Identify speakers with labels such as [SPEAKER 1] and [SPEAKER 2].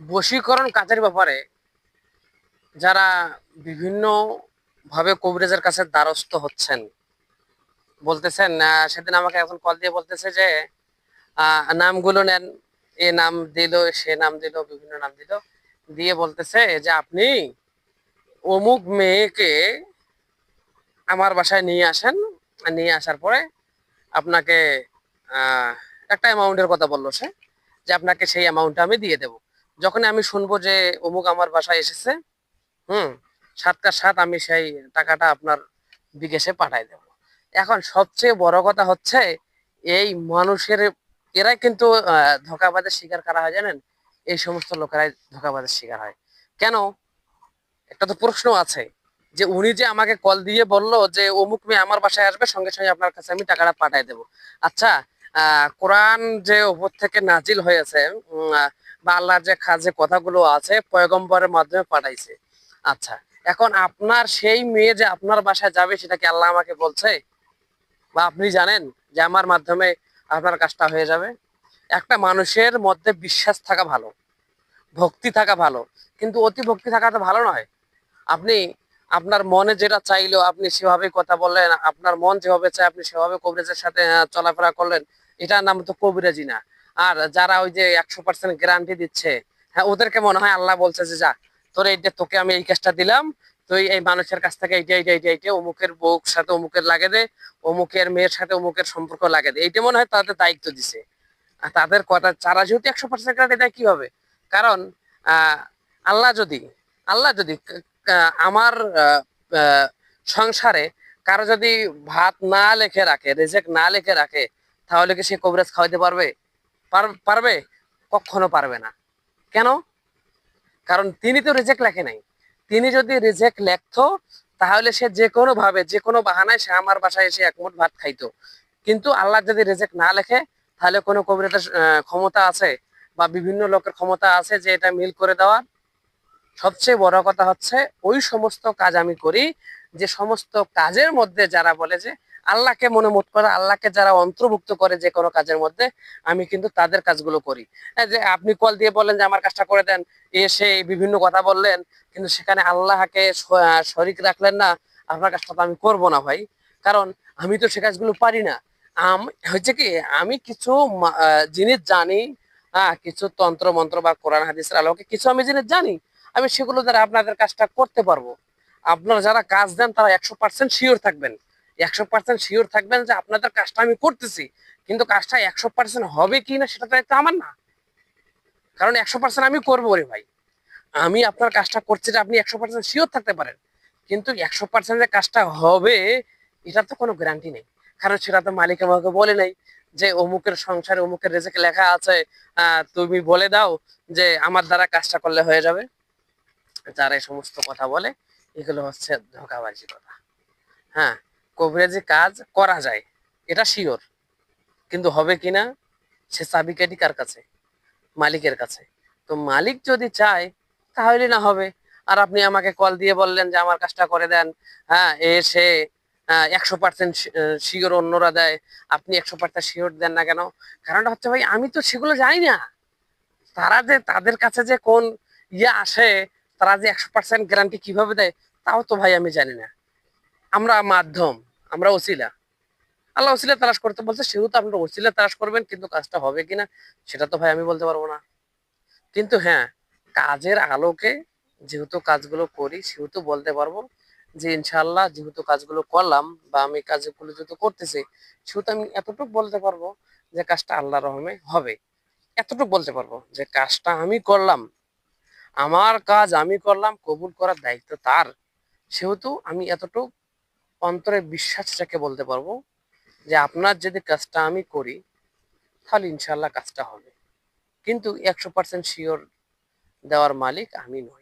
[SPEAKER 1] বশীকরণ কাজের ব্যাপারে যারা বিভিন্ন ভাবে কবিরাজের কাছে দ্বারস্থ হচ্ছেন, বলতেছেন সেদিন আমাকে এখন কল দিয়ে বলতেছে যে নামগুলো নেন, এ নাম দিল, সে নাম দিল, বিভিন্ন নাম দিল, দিয়ে বলতেছে যে, আপনি অমুক মেয়েকে আমার বাসায় নিয়ে আসেন, নিয়ে আসার পরে আপনাকে একটা অ্যামাউন্টের কথা বলল সে, যে আপনাকে সেই অ্যামাউন্টটা আমি দিয়ে দেব। যখন আমি শুনব যে অমুক আমার বাসায় এসেছে হুম সাতটা সাত আমি সেই টাকাটা আপনার বিকাশে পাঠাই দেব। এখন সবচেয়ে বড় কথা হচ্ছে এই মানুষের এরাই কিন্তু আহ, ধোঁকাবাজের শিকার করা হয় জানেন? এই সমস্ত লোকেরাই ধোঁকাবাজের শিকার হয়। কেন? একটা তো প্রশ্ন আছে যে উনি যে আমাকে কল দিয়ে বলল যে অমুক মেয়ে আমার বাসায় আসবে সঙ্গে সঙ্গে আপনার কাছে আমি টাকাটা পাঠাই দেব। আচ্ছা আহ কোরআন যে উপর থেকে নাজিল হয়েছে বা আল্লাহর যে কাজে কথাগুলো আছে, পয়গম্বরের মাধ্যমে পাঠাইছে। আচ্ছা এখন আপনার সেই মেয়ে যে আপনার বাসায় যাবে, সেটা কি আল্লাহ আমাকে বলছে? বা আপনি জানেন যে আমার মাধ্যমে আপনার কাজটা হয়ে যাবে? একটা মানুষের মধ্যে বিশ্বাস থাকা ভালো, ভক্তি থাকা ভালো, কিন্তু অতি ভক্তি থাকা তো ভালো নয়। আপনি, আপনার মনে যেটা চাইলো, আপনি সেভাবে কথা বললেন, আপনার মন যেভাবে চায়, আপনি সেভাবে কবিরাজের সাথে চলাফেরা করলেন, এটার নাম তো কবিরাজি না। আর যারা ওই যে একশো পার্সেন্ট গ্যারান্টি দিচ্ছে হ্যাঁ ওদেরকে মনে হয় আল্লাহ বলছে যে, যা, তোর এইটা তোকে আমি এই কাজটা দিলাম, তুই এই মানুষের কাছ থেকে এইটা এইটা এইটা এইটা অমুকের বউর সাথে অমুকের লাগে দে, অমুকের মেয়ের সাথে অমুকের সম্পর্ক লাগে দে। এইটা মনে হয় তাদের দায়িত্ব দিছে। তাদের কথা চারা যেহেতু একশো পার্সেন্ট গ্যারান্টি দেয়, কি হবে? কারণ আল্লাহ যদি আল্লাহ যদি আমার সংসারে কারও যদি ভাত না লেখে রাখে রেজেক না লেখে রাখে, তাহলে কি সে কবিরাজ খাওয়াইতে পারবে? পার- পারবে? কখনো পারবে না। কেন? কারণ তিনি তো রেজেক লেখে নাই। তিনি যদি রেজেক লেখতো, তাহলে সে যে কোনো ভাবে, যে কোনো বাহানায় সে আমার বাসায় এসে একমুঠ ভাত খাইতো। কিন্তু আল্লাহ যদি রেজেক্ট না লেখে, তাহলে কোনো কবিরাজের ক্ষমতা আছে? বা বিভিন্ন লোকের ক্ষমতা আছে যে এটা মিল করে দেওয়ার? সবচেয়ে বড় কথা হচ্ছে, ওই সমস্ত কাজ আমি করি, যে সমস্ত কাজের মধ্যে যারা বলে যে আল্লাহকে মনোমত করে, আল্লাহকে যারা অন্তর্ভুক্ত করে যে কোনো কাজের মধ্যে, আমি কিন্তু তাদের কাজগুলো করি। যে আপনি কল দিয়ে বললেন যে আমার কাজটা করে দেন, এসে বিভিন্ন কথা বললেন, কিন্তু সেখানে আল্লাহকে শরিক রাখলেন না, আপনার কাজটা তো আমি করব না ভাই। কারণ আমি তো সে কাজগুলো পারি না। হচ্ছে কি, আমি কিছু জিনিস জানি হ্যাঁ কিছু তন্ত্র মন্ত্র বা কোরআন, হাদিসের আলোকে কিছু আমি জিনিস জানি, আমি সেগুলো দ্বারা আপনাদের কাজটা করতে পারব। আপনারা যারা কাজ দেন তারা একশো পার্সেন্ট শিওর থাকবেন। একশো পার্সেন্ট শিওর থাকবেন যে আপনাদের কাজটা আমি করতেছি। কিন্তু কাজটা একশো পার্সেন্ট হবে কি না সেটা দায়িত্ব আমার না। কারণ একশো পার্সেন্ট আমি করব রে ভাই। আমি আপনার কাজটা করছি যে আপনি একশো পার্সেন্ট শিওর থাকতে পারেন। কিন্তু একশো পার্সেন্ট যে কাজটা হবে, এটার তো কোনো গ্যারান্টি নেই। কারণ সেটা তো মালিক আমাকে বলে নাই যে অমুকের সংসারে অমুকের রেজেকে লেখা আছে তুমি বলে দাও যে আমার দ্বারা কাজটা করলে হয়ে যাবে। যারা এই সমস্ত কথা বলে, এগুলো হচ্ছে ধোকাবাজি কথা। হ্যাঁ? কবিরাজি কাজ করা যায়, এটা শিওর কিন্তু হবে কিনা সে চাবিকাঠি কার কাছে? মালিকের কাছে। তো মালিক যদি চায়, তাহলে না হবে। আর আপনি আমাকে কল দিয়ে বললেন যে আমার কাজটা করে দেন। হ্যাঁ এ, সে একশো পার্সেন্ট শিওর অন্যরা দেয়। আপনি একশো পার্সেন্ট শিওর দেন না কেন? কারণটা হচ্ছে ভাই, আমি তো সেগুলো জানি না। তারা যে, তাদের কাছে যে কোন ইয়ে আসে, তারা যে একশো পার্সেন্ট গ্যারান্টি কীভাবে দেয়, তাও তো ভাই আমি জানি না। আমরা মাধ্যম, আমরা ওসিলা। আল্লাহ ওসিলা তালাশ করতে বলছে সেহেতু আপনারা ওসিলা তালাশ করবেন, কিন্তু কাজটা হবে কিনা, সেটা তো ভাই আমি বলতে পারব না। কিন্তু হ্যাঁ কাজের আলোকে যেহেতু কাজগুলো করি, সেহেতু বলতে পারব যে ইনশাল্লাহ যেহেতু কাজগুলো করলাম বা আমি কাজগুলো যেহেতু করতেছি, সেহেতু আমি এতটুকু বলতে পারব যে কাজটা আল্লাহ রহমে হবে। এতটুকু বলতে পারব যে কাজটা আমি করলাম, আমার কাজ আমি করলাম, কবুল করার দায়িত্ব তার। সেহেতু আমি এতটুকু অন্তরে বিশ্বাস বলতে পারব যে আপনার যদি কাজটা আমি করি, তাহলে ইনশাল্লাহ কাজটা হবে। কিন্তু একশো পার্সেন্ট শিওর দেওয়ার মালিক আমি নই।